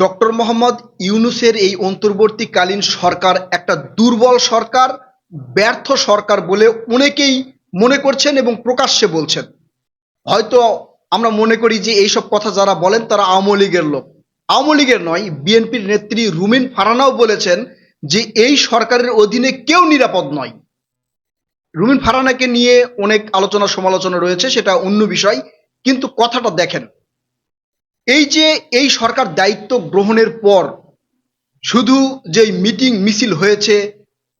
Doctor Mohammad ইউনুসের এই অন্তর্বর্তীকালীন সরকার একটা দুর্বল সরকার, ব্যর্থ সরকার বলে অনেকেই মনে করছেন এবং প্রকাশ্যে বলছেন। হয়তো আমরা মনে করি যে এইসব কথা যারা বলেন তারা আওয়ামী লীগের লোক। আওয়ামী লীগের নয়, বিএনপির নেত্রী রুমিন ফারানাও বলেছেন যে এই সরকারের অধীনে কেউ নিরাপদ নয়। রুমিন ফারানাকে নিয়ে অনেক আলোচনা সমালোচনা রয়েছে, সেটা অন্য বিষয়, কিন্তু কথাটা দেখেন। এই যে এই সরকার দায়িত্ব গ্রহণের পর শুধু যেই মিটিং মিছিল হয়েছে,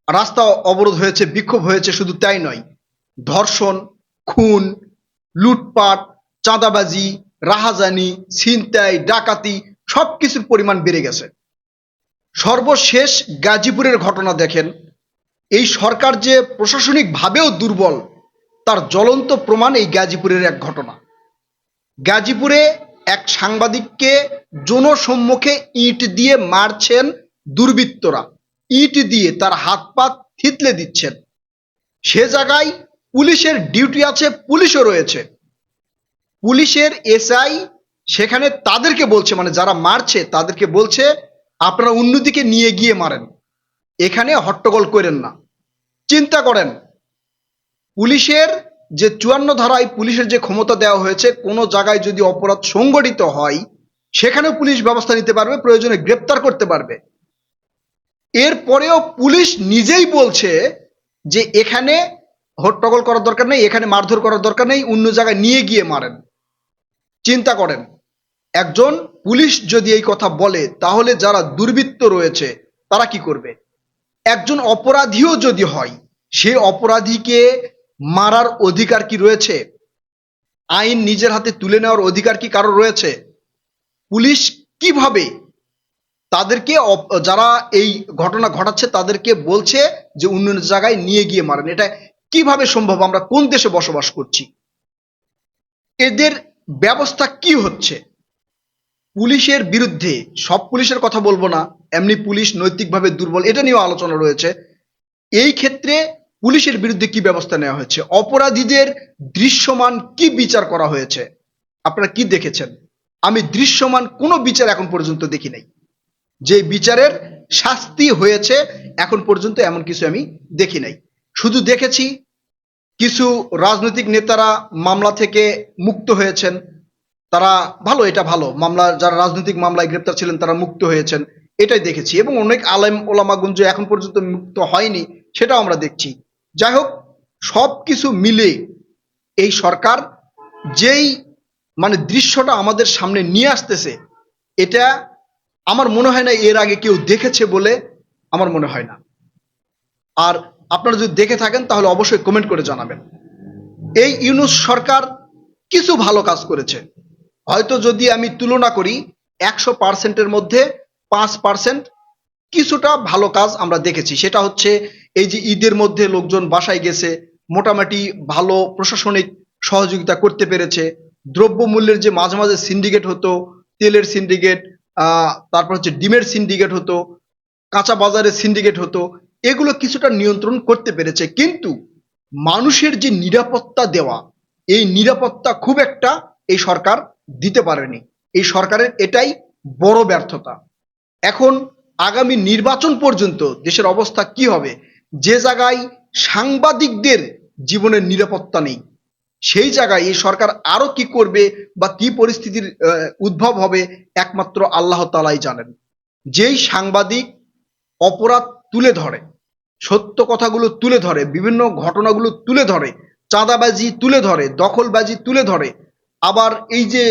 রাস্তা অবরোধ হয়েছে, বিক্ষোভ হয়েছে, শুধু তাই নয়, ধর্ষণ, খুন, লুটপাট, চাঁদাবাজি, রাহাজানি, ছিনতাই, ডাকাতি সব কিছুর পরিমাণ বেড়ে গেছে। সর্বশেষ গাজীপুরের ঘটনা দেখেন, এই সরকার যে প্রশাসনিকভাবেও দুর্বল, তার জ্বলন্ত প্রমাণ এই গাজীপুরের এক ঘটনা। গাজীপুরে এক সাংবাদিককে জনসম্মুখে ইট দিয়ে মারছেন দুর্বৃত্তরা। ইট দিয়ে তার হাত পা থিতলে দিচ্ছেন। সে জায়গায় পুলিশের ডিউটি আছে, পুলিশও রয়েছে। পুলিশের এসআই সেখানে তাদেরকে বলছে মানে যারা মারছে তাদেরকে বলছে, আপনারা অন্যদিকে নিয়ে গিয়ে মারেন। এখানে হট্টগোল করেন না। চিন্তা করেন, পুলিশের যে চুয়ান্ন ধারায় পুলিশের যে ক্ষমতা দেওয়া হয়েছে, কোনো জায়গায় যদি অপরাধ সংগঠিত হয় সেখানে পুলিশ ব্যবস্থা নিতে পারবে, প্রয়োজনে গ্রেপ্তার করতে পারবে। এরপরেও পুলিশ নিজেই বলছে যে এখানে হট্টগোল করার দরকার নেই, এখানে মারধর করার দরকার নেই, অন্য জায়গায় নিয়ে গিয়ে মারেন। চিন্তা করেন, একজন পুলিশ যদি এই কথা বলে, তাহলে যারা দুর্বৃত্ত রয়েছে, তারা কি করবে? একজন অপরাধীও যদি হয়, সে অপরাধীকে মারার অধিকার কি রয়েছে? আইন নিজের হাতে তুলে নেওয়ার অধিকার কি কারও রয়েছে? পুলিশ কীভাবে তাদেরকে যারা এই ঘটনা ঘটাচ্ছে তাদেরকে বলছে যে অন্য জায়গায় নিয়ে গিয়ে মারেন? এটা কীভাবে সম্ভব? আমরা কোন দেশে বসবাস করছি? এদের ব্যবস্থা কি হচ্ছে? পুলিশের বিরুদ্ধে, সব পুলিশের কথা বলব না, এমনি পুলিশ নৈতিকভাবে দুর্বল, এটা নিয়েও আলোচনা রয়েছে। এই ক্ষেত্রে পুলিশের বিরুদ্ধে কি ব্যবস্থা নেওয়া হয়েছে? অপরাধীদের দৃশ্যমান কি বিচার করা হয়েছে? আপনারা কি দেখেছেন? আমি দৃশ্যমান কোনো বিচার এখন পর্যন্ত দেখি নাই। যে বিচারের শাস্তি হয়েছে এখন পর্যন্ত এমন কিছু আমি দেখি নাই। শুধু দেখেছি কিছু রাজনৈতিক নেতারা মামলা থেকে মুক্ত হয়েছেন। তারা ভালো, এটা ভালো। মামলা, যারা রাজনৈতিক মামলায় গ্রেপ্তার ছিলেন, তারা মুক্ত হয়েছেন। এটাই দেখেছি। এবং অনেক আলেম ওলামাগুঞ্জ এখন পর্যন্ত মুক্ত হয়নি, সেটাও আমরা দেখছি। যাই হোক সব কিছু মিলে এই সরকার যেই মানে দৃশ্যটা আমাদের সামনে নিয়ে আসতেছে, এটা আমার মনে হয় না এর আগে কেউ দেখেছে বলে আমার মনে হয় না। আর আপনারা যদি দেখে থাকেন, তাহলে অবশ্যই কমেন্ট করে জানাবেন। এই ইউনুস সরকার কিছু ভালো কাজ করেছে। হয়তো যদি আমি তুলনা করি, একশো পার্সেন্টের মধ্যে পাঁচ পার্সেন্ট কিছুটা ভালো কাজ আমরা দেখেছি। সেটা হচ্ছে এই যে ঈদের মধ্যে লোকজন বাসায় গেছে, মোটামুটি ভালো প্রশাসনিক সহযোগিতা করতে পেরেছে। দ্রব্যমূল্যের যে মাঝে মাঝে সিন্ডিকেট হতো, তেলের সিন্ডিকেট তারপর হচ্ছে ডিমের সিন্ডিকেট হতো, কাঁচা বাজারের সিন্ডিকেট হতো, এগুলো কিছুটা নিয়ন্ত্রণ করতে পেরেছে। কিন্তু মানুষের যে নিরাপত্তা দেওয়া, এই নিরাপত্তা খুব একটা এই সরকার দিতে পারেনি। এই সরকারের এটাই বড় ব্যর্থতা। এখন আগামী নির্বাচন পর্যন্ত দেশের অবস্থা কি হবে যে জায়গায় সাংবাদিকদের জীবনের নিরাপত্তা নেই, সেই জায়গায় এই সরকার আরও কি করবে বা কি পরিস্থিতির উদ্ভব হবে একমাত্র আল্লাহ তালাই জানেন। যেই সাংবাদিক অপরাধ তুলে ধরে, সত্য কথাগুলো তুলে ধরে, বিভিন্ন ঘটনাগুলো তুলে ধরে, চাঁদাবাজি তুলে ধরে, দখলবাজি তুলে ধরে, আবার এই যে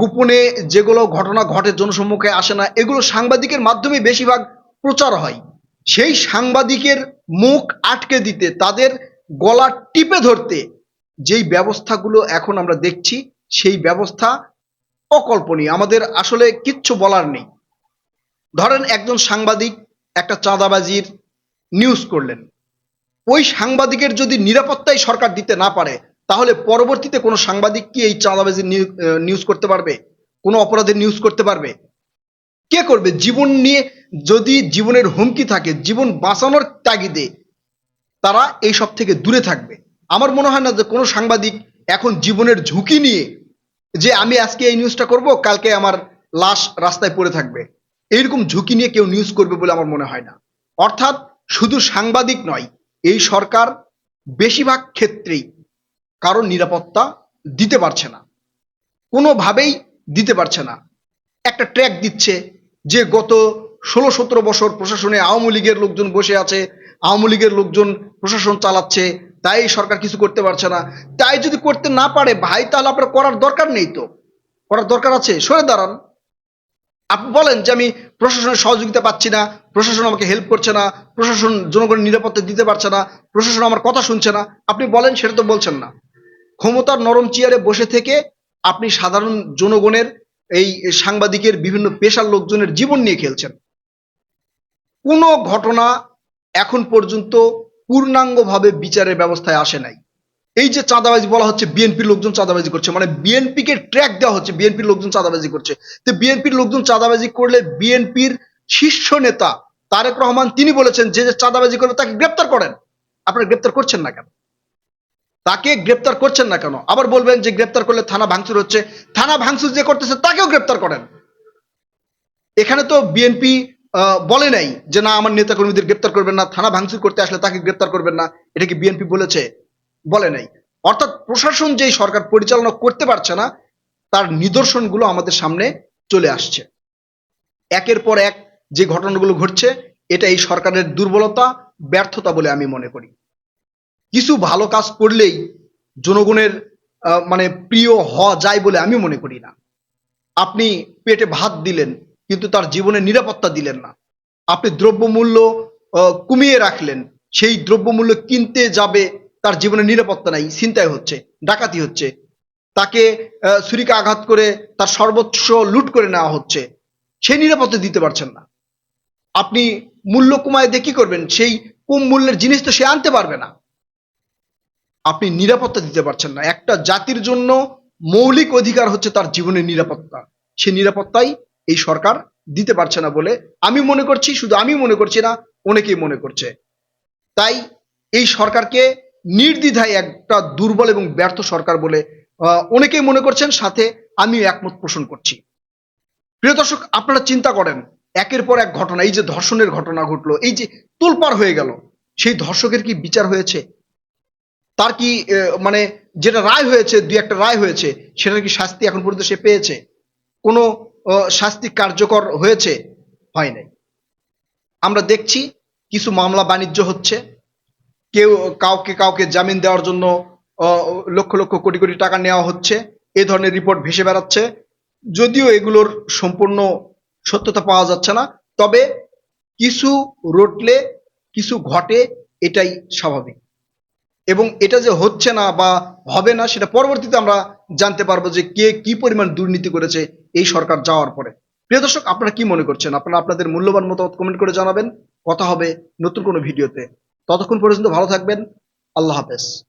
গোপনে যেগুলো ঘটনা ঘটে, জনসম্মুখে আসে না, এগুলো সাংবাদিকের মাধ্যমে বেশিরভাগ প্রচার হয়। সেই সাংবাদিকের মুখ আটকে দিতে, তাদের গলা টিপে ধরতে, যেই ব্যবস্থাগুলো এখন আমরা দেখছি, সেই ব্যবস্থা অকল্পনীয়। আমাদের আসলে কিচ্ছু বলার নেই। ধরেন একজন সাংবাদিক একটা চাঁদাবাজির নিউজ করলেন। ওই সাংবাদিকের যদি নিরাপত্তাই সরকার দিতে না পারে, তাহলে পরবর্তীতে কোনো সাংবাদিক কি এই চাঁদাবাজির নিউ- নিউজ করতে পারবে? কোনো অপরাধের নিউজ করতে পারবে? কে করবে? জীবন নিয়ে যদি জীবনের হুমকি থাকে, জীবন বাঁচানোর তাগিদে তারা এই সব থেকে দূরে থাকবে। আমার মনে হয় না যে কোনো সাংবাদিক এখন জীবনের ঝুঁকি নিয়ে যে আমি আজকে এই নিউজটা করব, কালকে আমার লাশ রাস্তায় পড়ে থাকবে। এইরকম ঝুঁকি নিয়ে কেউ নিউজ করবে বলে আমার মনে হয় না। অর্থাৎ শুধু সাংবাদিক নয়, এই সরকার বেশিরভাগ ক্ষেত্রেই কারোর নিরাপত্তা দিতে পারছে না। কোনোভাবেই দিতে পারছে না। একটা ট্র্যাক দিচ্ছে যে গত ষোলো সতেরো বছর প্রশাসনে আওয়ামী লীগের লোকজন বসে আছে, আওয়ামী লীগের লোকজন প্রশাসন চালাচ্ছে, তাই সরকার কিছু করতে পারছে না। তাই যদি করতে না পারে, ভাই, তাহলে আপনার করার দরকার নেই তো। করার দরকার আছে। সরে দাঁড়ান। আপনি বলেন যে আমি প্রশাসনের সহযোগিতা পাচ্ছি না, প্রশাসন আমাকে হেল্প করছে না, প্রশাসন জনগণের নিরাপত্তা দিতে পারছে না, প্রশাসন আমার কথা শুনছে না। আপনি বলেন, সেটা তো বলছেন না। ক্ষমতার নরম চেয়ারে বসে থেকে আপনি সাধারণ জনগণের এই সাংবাদিকের বিভিন্ন পেশার লোকজনের জীবন নিয়ে খেলছেন। কোনো ঘটনা এখন পর্যন্ত পূর্ণাঙ্গভাবে বিচারের ব্যবস্থায় আসে নাই। এই যে চাঁদাবাজি বলা হচ্ছে, বিএনপির লোকজন চাঁদাবাজি করছে মানে বিএনপিকে ট্র্যাক দেওয়া হচ্ছে, বিএনপির লোকজন চাঁদাবাজি করছে। তো বিএনপির লোকজন চাঁদাবাজি করলে বিএনপির শীর্ষ নেতা তারেক রহমান, তিনি বলেছেন যে যে চাঁদাবাজি করবে তাকে গ্রেপ্তার করেন। আপনারা গ্রেপ্তার করছেন না কেন? তাকে গ্রেপ্তার করছেন না কেন? আবার বলবেন যে গ্রেপ্তার করলে থানা ভাঙচুর হচ্ছে। থানা ভাঙচুর যে করতেছে, তাকেও গ্রেপ্তার করেন। এখানে তো বিএনপি বলে নাই যে না, আমার নেতা কর্মীদের গ্রেপ্তার করবেন না, থানা ভাঙচুর করতে আসলে তাকে গ্রেপ্তার করবেন না, এটা কি বিএনপি বলেছে? বলে নাই। অর্থাৎ প্রশাসন যেই সরকার পরিচালনা করতে পারছে না, তার নিদর্শনগুলো আমাদের সামনে চলে আসছে। একের পর এক যে ঘটনাগুলো ঘটছে, এটা এই সরকারের দুর্বলতা, ব্যর্থতা বলে আমি মনে করি। কিছু ভালো কাজ করলেই জনগণের মানে প্রিয় হওয়া যায় বলে আমি মনে করি না। আপনি পেটে ভাত দিলেন, কিন্তু তার জীবনের নিরাপত্তা দিলেন না। আপনি দ্রব্যমূল্য কমিয়ে রাখলেন, সেই দ্রব্যমূল্য কিনতে যাবে, তার জীবনের নিরাপত্তা নাই চিন্তায় হচ্ছে, ডাকাতি হচ্ছে। তাকে ছুরিকা আঘাত করে তার সর্বোচ্চ লুট করে নেওয়া হচ্ছে। সেই নিরাপত্তা দিতে পারছেন না। আপনি মূল্য কমায় দিয়ে কি করবেন? সেই কম মূল্যের জিনিস তো সে আনতে পারবে না। আপনি নিরাপত্তা দিতে পারছেন না। একটা জাতির জন্য মৌলিক অধিকার হচ্ছে তার জীবনের নিরাপত্তা। সে নিরাপত্তাই এই সরকার দিতে পারছে না বলে আমি মনে করছি, শুধু আমি মনে করছি না, অনেকেই মনে করছে। তাই এই সরকারকে নির্দ্বিধায় একটা দুর্বল এবং ব্যর্থ সরকার বলে অনেকেই মনে করছেন, সাথে আমিও একমত পোষণ করছি। প্রিয় দর্শক, আপনারা চিন্তা করেন, একের পর এক ঘটনা, এই যে ধর্ষণের ঘটনা ঘটলো, এই যে তোলপার হয়ে গেল, সেই ধর্ষকের কি বিচার হয়েছে? তার কি মানে যেটা রায় হয়েছে, দুই একটা রায় হয়েছে, সেটার কি শাস্তি এখন পর্যন্ত সে পেয়েছে? কোনো শাস্তি কার্যকর হয়েছে? হয় নাই। আমরা দেখছি কিছু মামলা বাণিজ্য হচ্ছে। কেউ, কাউকে কাউকে জামিন দেওয়ার জন্য লক্ষ লক্ষ কোটি কোটি টাকা নেওয়া হচ্ছে। এ ধরনের রিপোর্ট ভেসে বেড়াচ্ছে। যদিও এগুলোর সম্পূর্ণ সত্যতা পাওয়া যাচ্ছে না, তবে কিছু রটলে, কিছু ঘটে এটাই স্বাভাবিক। এবং এটা যে হচ্ছে না বা হবে না, সেটা পরবর্তীতে আমরা জানতে পারব যে কে কি পরিমাণ দুর্নীতি করেছে এই সরকার যাওয়ার পরে। প্রিয় দর্শক, আপনারা কি মনে করছেন? আপনারা আপনাদের মূল্যবান মতামত কমেন্ট করে জানাবেন। কথা হবে নতুন কোনো ভিডিওতে। ততক্ষণ পর্যন্ত ভালো থাকবেন। আল্লাহ হাফেজ।